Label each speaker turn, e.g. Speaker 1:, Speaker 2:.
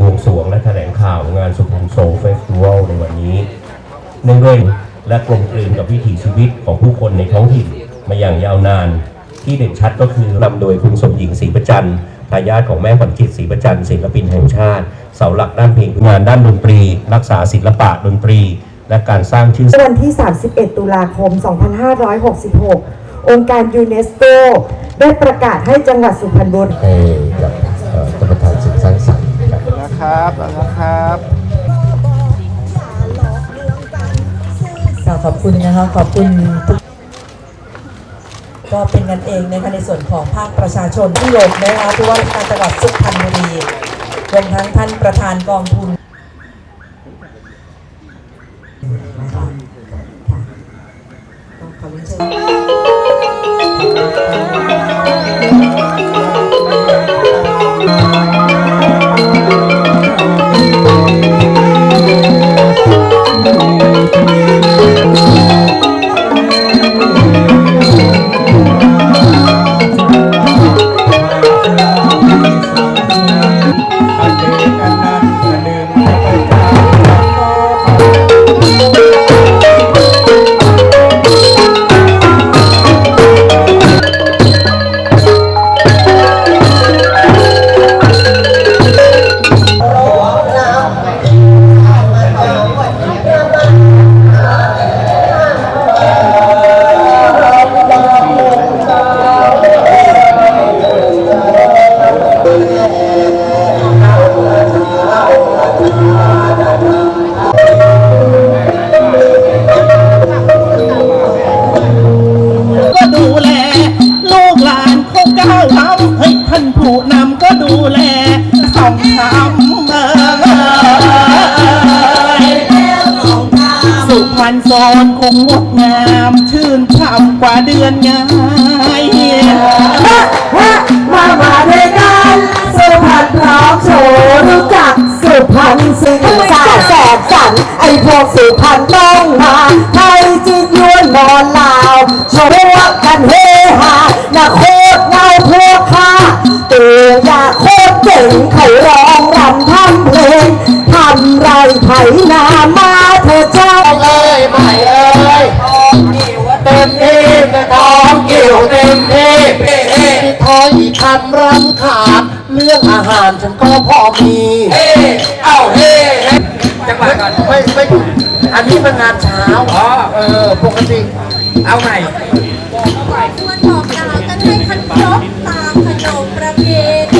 Speaker 1: บวงสรวงและแถลงข่าวงานสุพรรณโซเฟสติวัลในวันนี้เนื่องด้วยและกลมกลืนกับวิถีชีวิตของผู้คนในท้องถิ่นมาอย่างยาวนาน ที่เด่นชัดก็คือนำโดยคุณสมหญิงศรีประจันทร์ทายาทของแม่ขวัญจิตศรีประจันทร์ศิลปินแห่งชาติ เสาหลักด้านเพลงงานด้านดนตรี รักษาศิลปะดนตรี และการสร้างชื่อ
Speaker 2: วันที่ 31 ตุลาคม 2566 องค์การยูเนสโกได้ประกาศให้จังหวัดสุพรรณบุรี
Speaker 1: นะครับ
Speaker 3: นะครับ
Speaker 4: ขอบคุณนะคะขอบคุณทุกก็เป็นกันเองนะคะในส่วนของภาคประชาชนที่ลงนะคะผู้ว่าราชการจังหวัดสุพรรณบุรีรวมทั้งท่านประธานกองทุน
Speaker 5: ผู้นำก็ดูแลสองคำเอ่ยสุพรรณโซนคงงดงามชื่นช่ำกว่าเดือนไง
Speaker 2: มามาด้วยกันสุพรรณพร้อมโชว์รู้จักสุพรรณสิงสาแสบสันไอพวกสุพรรณต้องมาไทยจีนยวนนอนลาวโชว์กันเฮฮา งไถนามาเธอเจ้า
Speaker 3: เอ้ยไม่เอ้ยกิ่วเต็มที่ท้องกิ่วเต็มที่ที่ท้อยคำรำขาดเรื่องอาหารฉันก็พอมีเฮ้เอ้าเฮ้จังหวะก่อนไม่ไม่อันนี้มันงานเช้าอ๋อเออปกติเอาใหม่บอกเอาใหม่ชวนบอกกล่าวกันให้คันครบตา